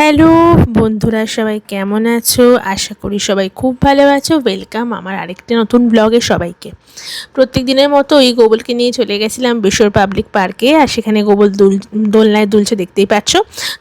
Hello, বন্ধুরা সবাই কেমন আছো? আশা করি সবাই খুব ভালো আছো। ওয়েলকাম আমার আরেকটি নতুন ব্লগে সবাইকে। প্রত্যেক দিনের মতো ওই গোবলকে নিয়ে চলে গেছিলাম বেসর পাবলিক পার্কে, আর সেখানে গোবল দুল, দোলনায় দুলছে দেখতেই পাচ্ছ।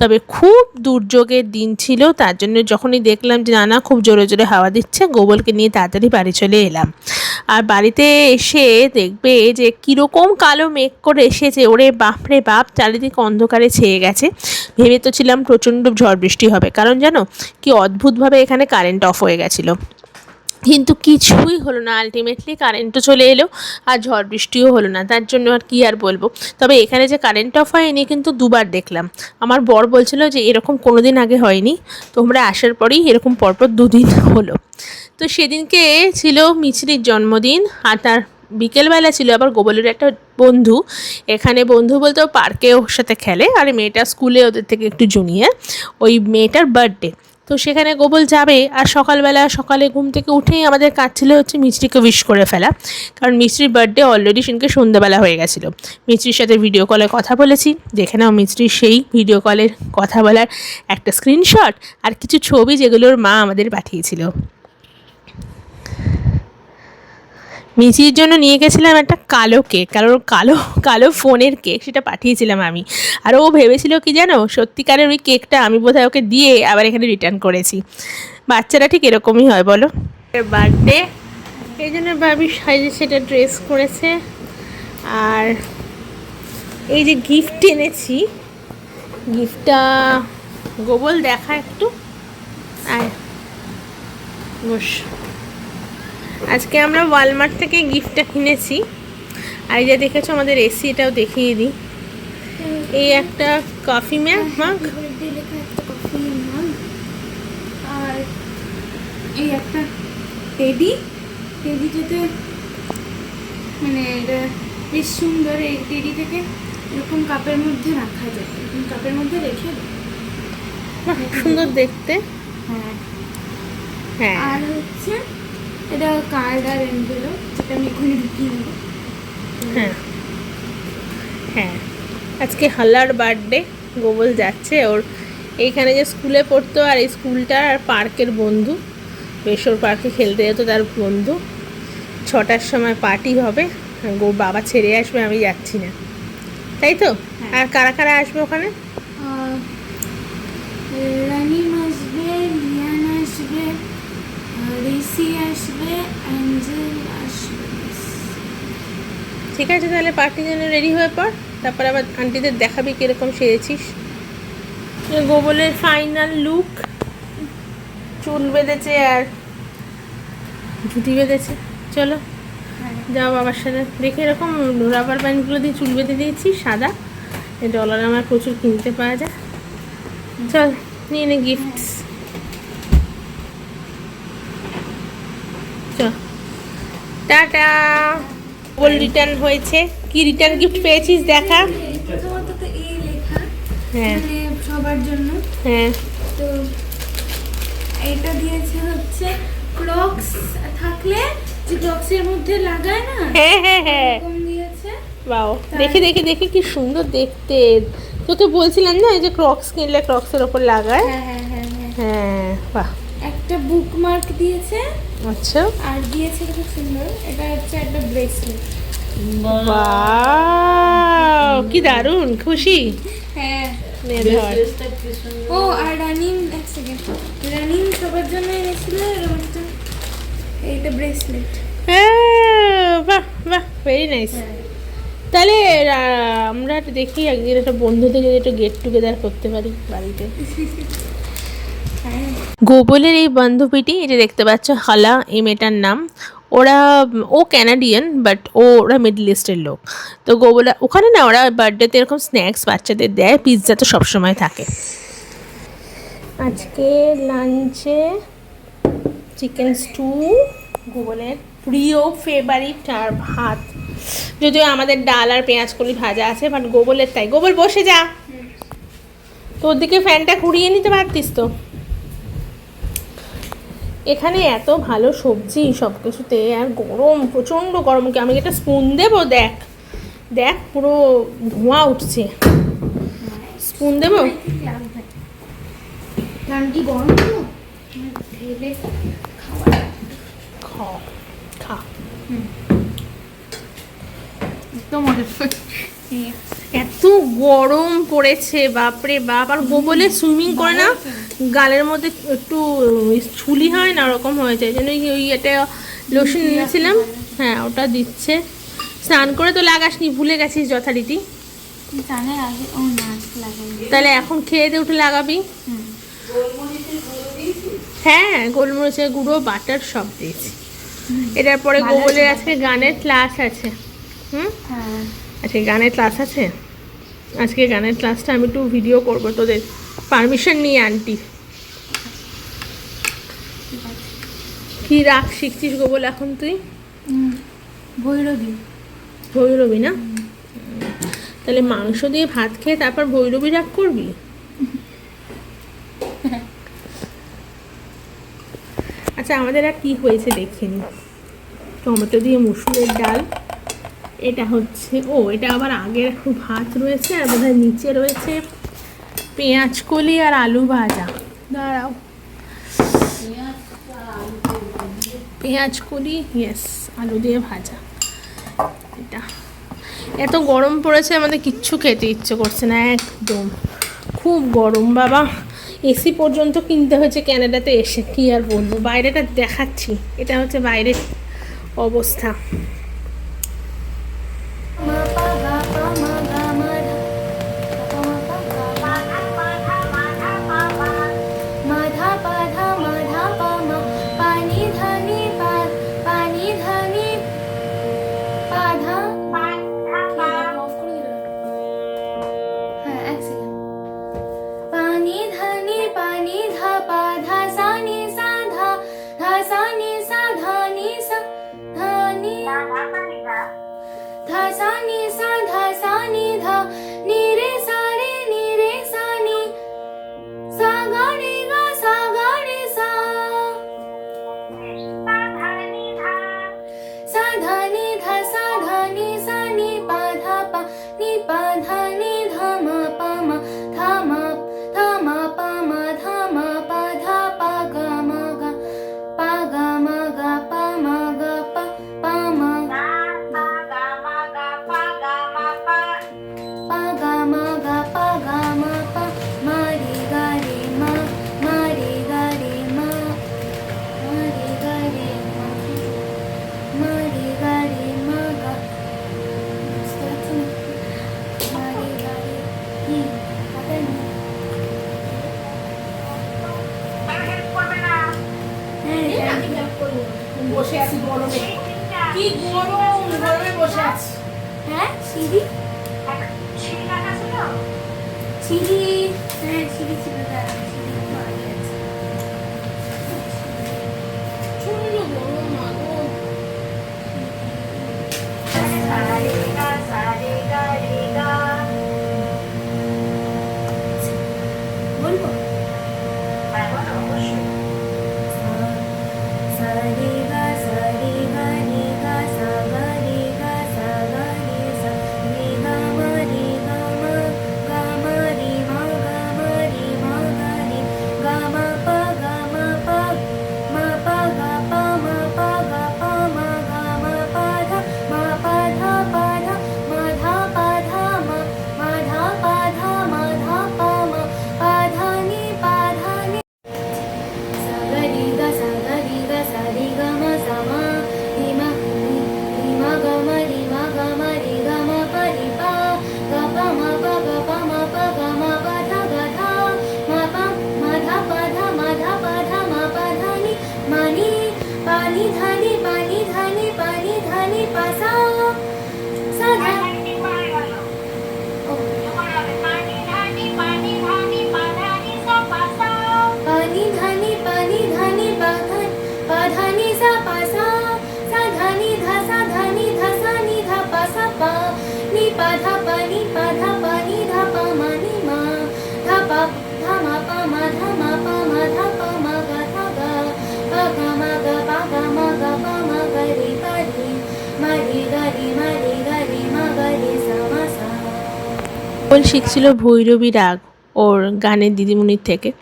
তবে খুব দুর্যোগের দিন ছিল, তার জন্য যখনই দেখলাম যে না না, খুব জোরে জোরে হাওয়া দিচ্ছে, গোবলকে নিয়ে তাড়াতাড়ি বাড়ি চলে এলাম। আর বাড়িতে এসে দেখবে যে কীরকম কালো মেঘ করে এসেছে, ওরে বাপরে বাপ, চারিদিক অন্ধকারে ছেয়ে গেছে। ভেবে তো ছিলাম প্রচণ্ড ঝড় বৃষ্টি হবে। কারণ জানো কি অদ্ভুতভাবে এখানে কারেন্ট অফ হয়ে গেছিল। কিন্তু কিছুই হলো না আলটিমেটলি কারেন্টও চলে এলো আর ঝড় বৃষ্টিও হলো না। তার জন্য আর কি আর বলব? তবে এখানে যে কারেন্ট অফ হয়নি কিন্তু দুবার দেখলাম। আমার বর বলছিল যে এরকম কোনো দিন আগে হয়নি। তোমরা আসার পরেই এরকম পরপর দুদিন হলো। তো সেদিনকে ছিল মিছরির জন্মদিন আর তার বিকেলবেলা ছিল, আবার গোবলের একটা বন্ধু, এখানে বন্ধু বলতে ও পার্কে ওর সাথে খেলে, আর মেয়েটা স্কুলে ওদের থেকে একটু জুনিয়র, ওই মেয়েটার বার্থডে তো সেখানে গোবল যাবে, আর সকালবেলা, সকালে ঘুম থেকে উঠেই আমাদের কাজ ছিল হচ্ছে মিষ্টিকে উইশ করে ফেলা, কারণ মিষ্টির বার্থডে অলরেডি সেদিনকে সন্ধ্যাবেলা হয়ে গেছিল। মিষ্টির সাথে ভিডিও কলে কথা বলেছি যেখানেও মিষ্টির সেই ভিডিও কলের কথা বলার একটা স্ক্রিনশট আর কিছু ছবি যেগুলোর মা আমাদের পাঠিয়েছিল। মিচির জন্য নিয়ে গেছিলাম একটা কালো কেক, কারণ ওর কালো কালো ফোনের কেক সেটা পাঠিয়েছিলাম আমি। আর ও ভেবেছিল কি জানো, সত্যিকারের ওই কেকটা আমি বোধহয় ওকে দিয়ে আবার এখানে রিটার্ন করেছি। বাচ্চারা ঠিক এরকমই হয়, বলো? বার্থডে এই জন্য ভাবি সাইজে সেটা ড্রেস করেছে। আর এই যে গিফট এনেছি গিফটটা গোবল দেখা একটু। আর বস। আজকে আমরা ওয়ালমার্ট থেকে গিফটটা কিনেছি। আর যে দেখেছ আমাদের এসি এটাও দেখিয়ে দিই। এই একটা কফি ম্যাগ মাগ আর এই একটা টেডি টেডিটাতে মানে এটা বেশ সুন্দর এই টেডি থেকে এরকম কাপের মধ্যে রাখা যায়। এরকম কাপের মধ্যে রেখে। সুন্দর দেখতে। হ্যাঁ। হ্যাঁ। আর হচ্ছে এটা কার্ড আর যেটা আমি ঢুকিয়ে নেব হ্যাঁ। হ্যাঁ। আজকে হাল্লার বার্থডে গোবল যাচ্ছে। ওর এইখানে যে স্কুলে পড়তো আর এই স্কুলটা আর পার্কের বন্ধু। বেসর পার্কে খেলতে যেত তার বন্ধু। ছটার সময় পার্টি হবে। গো বাবা ছেড়ে আসবে আমি যাচ্ছি না। তাই তো? হ্যাঁ। আর কারা কারা আসবে ওখানে আহ, রানিম আসবে লিয়ান আসবে আহ, ঋষি আসবে অ্যাঞ্জেল আসবে। ঠিক আছে তাহলে পার্টির জন্য রেডি হয়ে পর তারপর আবার আন্টিদের দেখাবি কীরকম সেরেছিস গোবলের ফাইনাল লুক। চুল বেঁধেছে আর। ধুতি বেঁধেছে। চলো যাও বাবার সাথে। দেখে এরকম রাবার ব্যান্ডগুলো দিয়ে চুল বেঁধে দিয়েছি সাদা। এই ডলার আমার প্রচুর কিনতে পাওয়া যায়। চল নিয়ে নে গিফটস চল টাটা। বল রিটার্ন হয়েছে। কি রিটার্ন গিফট পেয়েছিস দেখা? হ্যাঁ। সবার জন্য হ্যাঁ। তো এটা দিয়েছে হচ্ছে ক্রক্স থাকলে যে ক্রক্সের মধ্যে লাগায় না হ্যাঁ হ্যাঁ হ্যাঁ। বাও দেখে দেখে দেখে কি সুন্দর দেখতে। তোকে বলছিলাম না এই যে ক্রক্স কিনলে ক্রক্সের ওপর লাগায়? হ্যাঁ হ্যাঁ হ্যাঁ হ্যাঁ। হ্যাঁ বাহ। একটা বুকমার্ক দিয়েছে। আচ্ছা। আর দিয়েছে খুব সুন্দর। এটা হচ্ছে একটা ব্রেসলেট বাহ কি দারুণ খুশি? হ্যাঁ। ও আর এক সেকেন্ড সবার জন্য এনেছিল এইটা ব্রেসলেট হ্যাঁ বাহ বাহ ভেরি নাইস তাহলে আমরা দেখি একদিন একটা বন্ধুদের যদি একটু গেট টুগেদার করতে পারি বাড়িতে। হ্যাঁ গোবলের এই বান্ধবীটি এটা দেখতে পাচ্ছ হালা, এই মেয়েটার নাম, ওরা, ও ক্যানাডিয়ান বাট ও, ওরা মিডল ইস্টের লোক। তো গোবলা ওখানে না ওরা বার্থডেতে এরকম স্ন্যাক্স বাচ্চাদের দেয় পিৎজা তো সবসময় থাকে। আজকে লাঞ্চে চিকেন স্টু গোবলের প্রিয় ফেভারিট আর ভাত। যদিও আমাদের ডাল আর পেঁয়াজ কলি ভাজা আছে বাট গোবলের তাই। গোবল বসে যা। তোর দিকে ফ্যানটা ঘুরিয়ে নিতে পারতিস তো? এখানে এত ভালো সবজি সব কিছুতে আর গরম প্রচণ্ড গরম। কি আমি এটা স্পুন দেবো দেখ। দেখ পুরো ধোঁয়া উঠছে। স্পুন দেবো? খা এত গরম পড়েছে বাপরে বাপ। আর গোবলে সুইমিং করে না? গালের মধ্যে একটু ছুলি হয় না ওরকম হয়ে যায়। যেন ওই এটা লোশন নিয়েছিলাম। হ্যাঁ। ওটা দিচ্ছে। স্নান করে তো লাগাসনি ভুলে গেছিস যথারীতি। তাহলে এখন খেয়ে দিয়ে উঠে লাগাবি। হ্যাঁ গোলমরিচের গুঁড়ো বাটার সব দিয়েছি। এটার পরে গোবলের আজকে গানের ক্লাস আছে। হুম? আজকে গানের ক্লাস আছে? আজকে গানের ক্লাসটা আমি একটু ভিডিও করব তোদের। পারমিশন নিয়ে আন্টি কি রাগ শিখছিস গোবল এখন তুই? ভৈরবী। ভৈরবী না? তাহলে মাংস দিয়ে ভাত খেয়ে তারপর ভৈরবী রাগ করবি? আচ্ছা আমাদের আর কি হয়েছে দেখেনি টমেটো দিয়ে মুসুরের ডাল। এটা হচ্ছে ও এটা আবার আগের একটু ভাত রয়েছে আর বোধহয় নিচে রয়েছে পেঁয়াজ কলি আর আলু ভাজা। দাঁড়াও। পেঁয়াজ কলি ইয়েস আলু দিয়ে ভাজা। এটা। এত গরম পড়েছে, আমাদের কিচ্ছু খেতে ইচ্ছে করছে না, একদম। খুব গরম, বাবা। এসি পর্যন্ত কিনতে হয়েছে, ক্যানাডাতে এসে। কী আর বলব? বাইরেটা দেখাচ্ছি। এটা হচ্ছে বাইরের অবস্থা। শিখছিল ভৈরবী রাগ। ওর গানের দিদিমণির থেকে।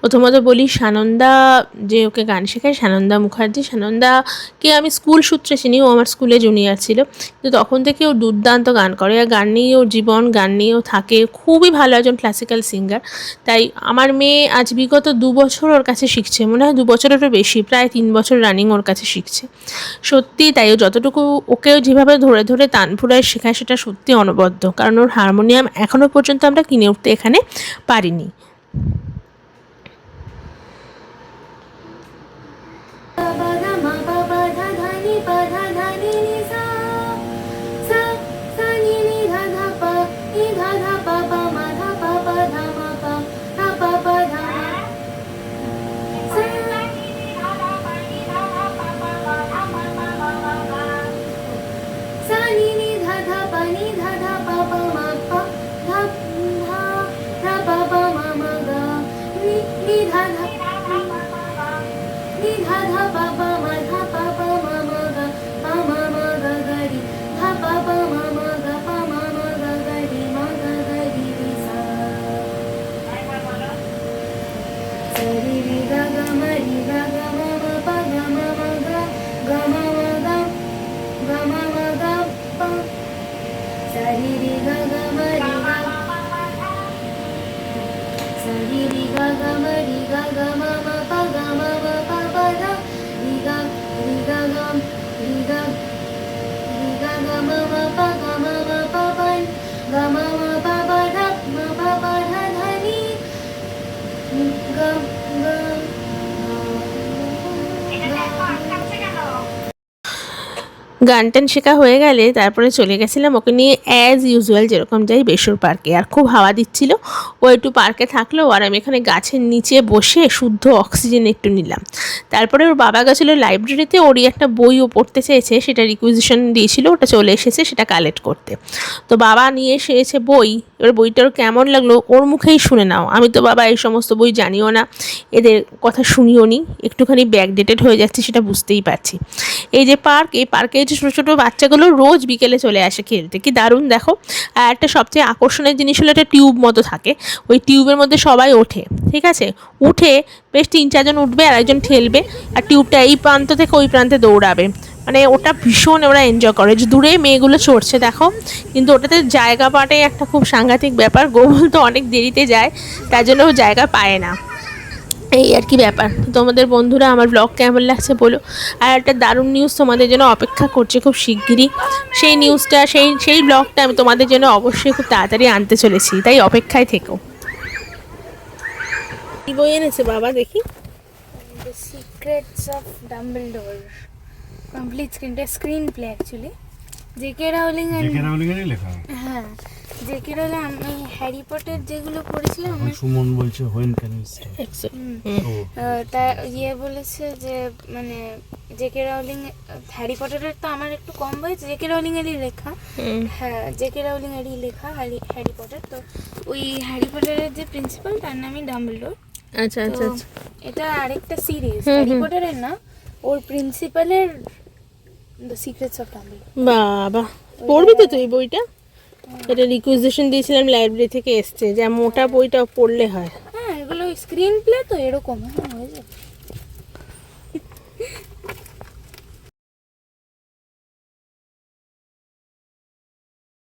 প্রথমত বলি সানন্দা যে ওকে গান শেখায়, সানন্দা মুখার্জি। সানন্দাকে আমি স্কুল সূত্রে চিনি, ও আমার স্কুলে জুনিয়র ছিল। তো তখন থেকে ও দুর্দান্ত গান করে। আর গান নিয়ে ওর জীবন, গান নিয়েও থাকে। খুবই ভালো একজন ক্লাসিক্যাল সিঙ্গার তাই আমার মেয়ে আজ বিগত দু বছর ওর কাছে শিখছে। মনে হয় দু বছরেরও বেশি, প্রায় তিন বছর রানিং ওর কাছে শিখছে। সত্যি তাই ও যতটুকু ওকেও যেভাবে ধরে ধরে তানপুরায় শেখায়, সেটা সত্যি অনবদ্য। কারণ ওর হারমোনিয়াম এখনও পর্যন্ত আমরা কিনে উঠতে এখানে পারিনি। Ga ga ma গান টান শেখা হয়ে গেলে তারপরে চলে গেছিলাম ওকে নিয়ে অ্যাজ ইউজুয়াল যেরকম যাই বেসর পার্কে। আর খুব হাওয়া দিচ্ছিল। ও একটু পার্কে থাকল আর আমি এখানে গাছের নিচে বসে শুদ্ধ অক্সিজেন একটু নিলাম। তারপরে ওর বাবা গেছিল লাইব্রেরিতে ওরই একটা বই ও পড়তে চেয়েছে, সেটা রিকুইজিশন দিয়েছিল, ওটা চলে এসেছে, সেটা কালেক্ট করতে। তো বাবা নিয়ে এসেছে বই, এবার বইটার কেমন লাগল ওর মুখেই শুনে নাও। আমি তো বাবা এই সমস্ত বই জানিও না, এদের কথা শুনিও নি, একটুখানি ব্যাকডেটেড হয়ে যাচ্ছে সেটা বুঝতেই পারছি। এই যে পার্ক, এই পার্কে ছোটো ছোটো বাচ্চাগুলো রোজ বিকেলে চলে আসে খেলতে। কি দারুণ দেখো। আর একটা সবচেয়ে আকর্ষণের জিনিস হলো একটা টিউব মতো থাকে। ওই টিউবের মধ্যে সবাই ওঠে, ঠিক আছে? উঠে বেশ তিন চারজন উঠবে, আর একজন ঠেলবে। আর টিউবটা এই প্রান্ত থেকে ওই প্রান্তে দৌড়াবে। মানে ওটা ভীষণ ওরা এনজয় করে। যে দূরে মেয়েগুলো চড়ছে, দেখো? কিন্তু ওটাতে জায়গা পাটাই একটা খুব সাংঘাতিক ব্যাপার। গোবল তো অনেক দেরিতে যায়, তার জন্য ও জায়গা পায় না। এই আর কি ব্যাপার। তোমাদের বন্ধুরা আমার ব্লগ কেমন লাগছে বলো? আর একটা দারুণ নিউজ তোমাদের জন্য অপেক্ষা করছে খুব শিগগিরই। সেই নিউজটা সেই সেই ব্লগটা আমি তোমাদের জন্য অবশ্যই খুব তাড়াতাড়ি আনতে চলেছি। তাই অপেক্ষায় থেকো। কি বই এনেছে বাবা দেখি? Secrets of Dumbledore. কমপ্লিট স্ক্রিনটা screen play actually J K Rowling J K রাউলিংয়েরই লেখা। হ্যাঁ। জেকে রাউলিং আমি হ্যারি পটার যেগুলো পড়েছিলাম ওই সুমন বলছে হোয়েন ক্যান তা ইয়ে বলেছে যে মানে জেকে রাউলিং হ্যারি পটারের তো আমার একটু কম বয়স জেকে রাউলিং এরই লেখা। হ্যাঁ জেকে রাউলিং এরই লেখা হ্যারি হ্যারি পটার। তো ওই হ্যারি পটারের যে প্রিন্সিপাল তার নামই ডাম্বলডোর আচ্ছা আচ্ছা আচ্ছা। এটা আরেকটা সিরিজ হ্যারি পটারের না ওর প্রিন্সিপালের দ্য সিক্রেটস অফ ডাম্বলডোর বাবা পড়বি তো তুই বইটা? এটা রিকুইজিশন দিয়েছিলাম লাইব্রেরি থেকে এসছে, যা মোটা বইটা পড়লে হয়। হ্যাঁ এগুলো স্ক্রিন প্লে তো এরকম হ্যাঁ হয়ে যাবে।